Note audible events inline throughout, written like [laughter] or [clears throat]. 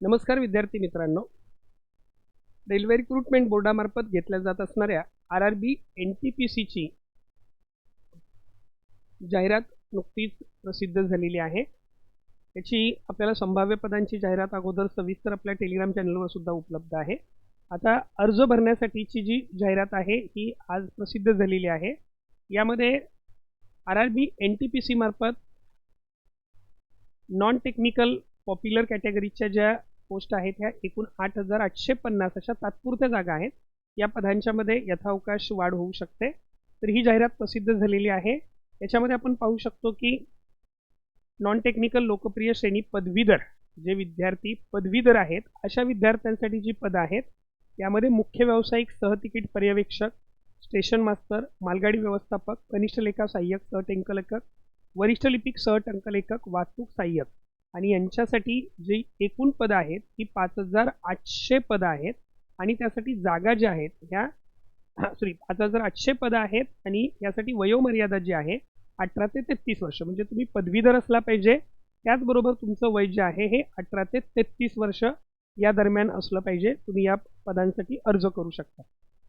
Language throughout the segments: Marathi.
नमस्कार विद्यार्थी मित्रांनो. रेल्वे रिक्रुटमेंट बोर्डामार्फत घेतल्या जात असणाऱ्या R R B N T P सीची जाहिरात नुकतीच प्रसिद्ध झालेली आहे. याची आपल्याला संभाव्य पदांची जाहिरात अगोदर सविस्तर आपल्या टेलिग्राम चॅनलवर सुद्धा उपलब्ध आहे. आता अर्ज भरण्यासाठीची जी जाहिरात आहे ही आज प्रसिद्ध झालेली आहे. यामध्ये R R B N T P सीमार्फत non technical popular कॅटेगरीच्या ज्या पोस्ट आहेत ह्या एकूण आठ हजार आठशे पन्नास अशा तात्पुरत्या जागा आहेत. या पदांच्यामध्ये यथावकाश वाढ होऊ शकते. तर ही जाहिरात प्रसिद्ध झालेली आहे. याच्यामध्ये आपण पाहू शकतो की नॉन टेक्निकल लोकप्रिय श्रेणी पदवीधर जे विद्यार्थी पदवीधर आहेत अशा विद्यार्थ्यांसाठी जी पदं आहेत यामध्ये मुख्य व्यावसायिक सहतिकीट पर्यवेक्षक स्टेशन मास्तर मालगाडी व्यवस्थापक कनिष्ठ लेखा सहाय्यक सहटंकलेखक वरिष्ठ लिपिक सहटंकलेखक वाहतूक सहाय्यक. आणि यांच्यासाठी जी एकूण पदं आहेत ही पाच हजार आठशे पदं आहेत. आणि त्यासाठी जागा ज्या आहेत ह्या सॉरी पाच हजार आठशे पदं आहेत आणि यासाठी वयोमर्यादा जी आहे अठरा ते तेहतीस वर्ष. म्हणजे तुम्ही पदवीधर असला पाहिजे त्याचबरोबर तुमचं वय जे आहे हे अठरा ते तेहतीस वर्ष या दरम्यान असलं पाहिजे. तुम्ही या पदांसाठी अर्ज करू शकता.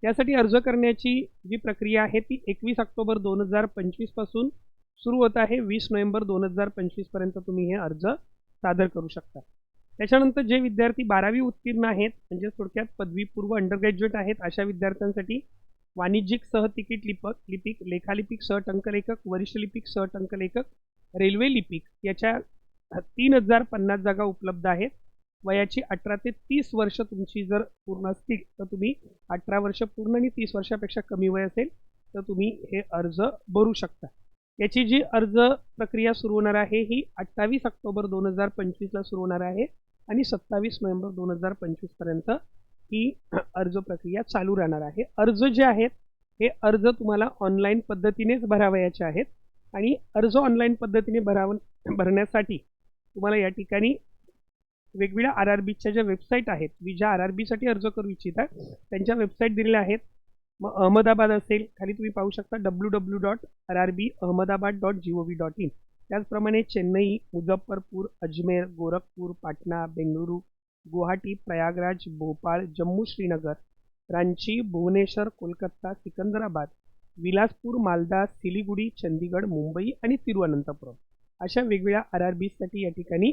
त्यासाठी अर्ज करण्याची जी प्रक्रिया आहे ती एकवीस ऑक्टोबर दोन हजार पंचवीसपासून सुरू होत आहे. वीस नोव्हेंबर दोन हजार पंचवीसपर्यंत तुम्ही हे अर्ज सादर करू शकता त्याच्यानंतर जे विद्यार्थी बारावी उत्तीर्ण आहेत म्हणजे थोडक्यात पदवीपूर्व अंडर ग्रॅज्युएट आहेत अशा विद्यार्थ्यांसाठी वाणिज्यिक सहतिकीट लिपक लिपिक लेखालिपिक सहटंकलेखक वरिष्ठ लिपिक सहटंकलेखक रेल्वे लिपिक याच्या तीन हजार पन्नास जागा उपलब्ध आहेत. वयाची अठरा ते तीस वर्ष तुमची जर पूर्ण असतील तर तुम्ही अठरा वर्ष पूर्ण आणि तीस वर्षापेक्षा कमी वय असेल तर तुम्ही हे अर्ज भरू शकता. याची जी अर्ज प्रक्रिया सुरू होणार आहे ही अठ्ठावीस ऑक्टोबर दोन हजार पंचवीसला सुरू होणार आहे आणि सत्तावीस नोव्हेंबर दोन हजार पंचवीसपर्यंत ही अर्ज प्रक्रिया चालू राहणार आहे. अर्ज जे आहेत हे अर्ज तुम्हाला ऑनलाईन पद्धतीनेच भरावयाचे आहेत आणि अर्ज ऑनलाईन पद्धतीने भराव भरण्यासाठी तुम्हाला या ठिकाणी वेगवेगळ्या आर आर बीच्या ज्या वेबसाईट आहेत तुम्ही ज्या आर आर बीसाठी अर्ज करू इच्छिता त्यांच्या वेबसाईट दिलेल्या आहेत. मग अहमदाबाद असेल खाली तुम्ही पाहू शकता W W dot R R B Ahmedabad dot G O V dot in त्याचप्रमाणे चेन्नई मुझफ्फरपूर अजमेर गोरखपूर पाटणा बेंगळुरू गुवाहाटी प्रयागराज भोपाळ जम्मू श्रीनगर रांची भुवनेश्वर कोलकाता सिकंदराबाद विलासपूर मालदा सिलिगुडी चंदीगड मुंबई आणि तिरुवनंतपुरम अशा वेगवेगळ्या आर आर बीसाठी या ठिकाणी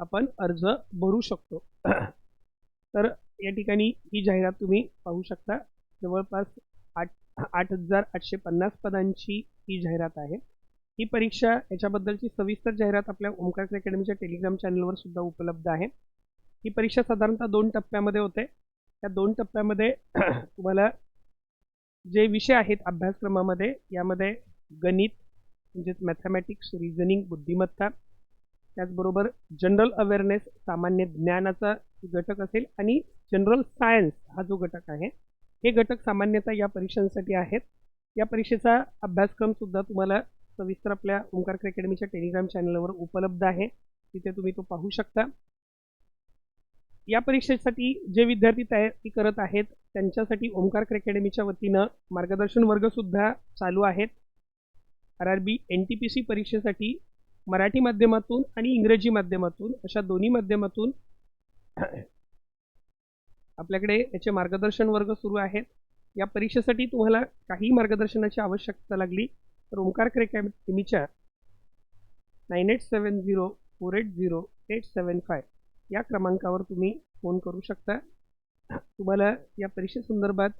आपण अर्ज भरू शकतो. तर या ठिकाणी ही जाहिरात तुम्ही पाहू शकता. जवळपास आठ आठ हजार आठशे पन्नास पदांची ही जाहिरात आहे. ही परीक्षा याच्याबद्दलची सविस्तर जाहिरात आपल्या ओमकार अकॅडमीच्या टेलिग्राम चॅनलवर सुद्धा उपलब्ध आहे. ही परीक्षा साधारणतः दोन टप्प्यामध्ये होते. त्या दोन टप्प्यामध्ये [clears throat] तुम्हाला जे विषय आहेत अभ्यासक्रमामध्ये यामध्ये गणित म्हणजेच मॅथमॅटिक्स रिझनिंग बुद्धिमत्ता त्याचबरोबर जनरल अवेअरनेस सामान्य ज्ञानाचा घटक असेल आणि जनरल सायन्स हा जो घटक आहे हे घटक सामान्यतः या परीक्षांसाठी आहेत. या परीक्षेचा अभ्यासक्रमसुद्धा तुम्हाला सविस्तर आपल्या ओंकार अकॅडमीच्या टेलिग्राम चॅनलवर उपलब्ध आहे. तिथे तुम्ही तो पाहू शकता. या परीक्षेसाठी जे विद्यार्थी तयारी करत आहेत त्यांच्यासाठी ओंकार अकॅडमीच्या वतीनं मार्गदर्शन वर्गसुद्धा चालू आहेत. R R B N T P C परीक्षेसाठी मराठी माध्यमातून आणि इंग्रजी माध्यमातून अशा दोन्ही माध्यमातून आपल्याकडे याचे मार्गदर्शन वर्ग सुरू आहेत. या परीक्षेसाठी तुम्हाला काही मार्गदर्शनाची आवश्यकता लागली तर Omkar अकॅडमीच्या nine eight seven zero four eight zero eight seven five या क्रमांकावर तुम्ही फोन करू शकता. तुम्हाला या परीक्षेसंदर्भात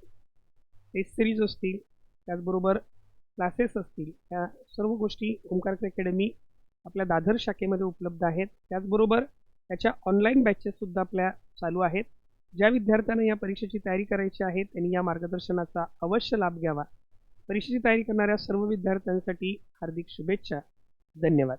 टेस्ट सिरीज असतील त्याचबरोबर क्लासेस असतील या सर्व गोष्टी ओंकार अकॅडमी आपल्या दादर शाखेमध्ये उपलब्ध आहेत. त्याचबरोबर त्याच्या ऑनलाईन बॅचेससुद्धा आपल्या चालू आहेत. ज्या विद्यार्थ्यांना या परीक्षेची तयारी करायची आहे त्यांनी या मार्गदर्शनाचा अवश्य लाभ घ्यावा. परीक्षेची तयारी करणाऱ्या सर्व विद्यार्थ्यांसाठी हार्दिक शुभेच्छा. धन्यवाद.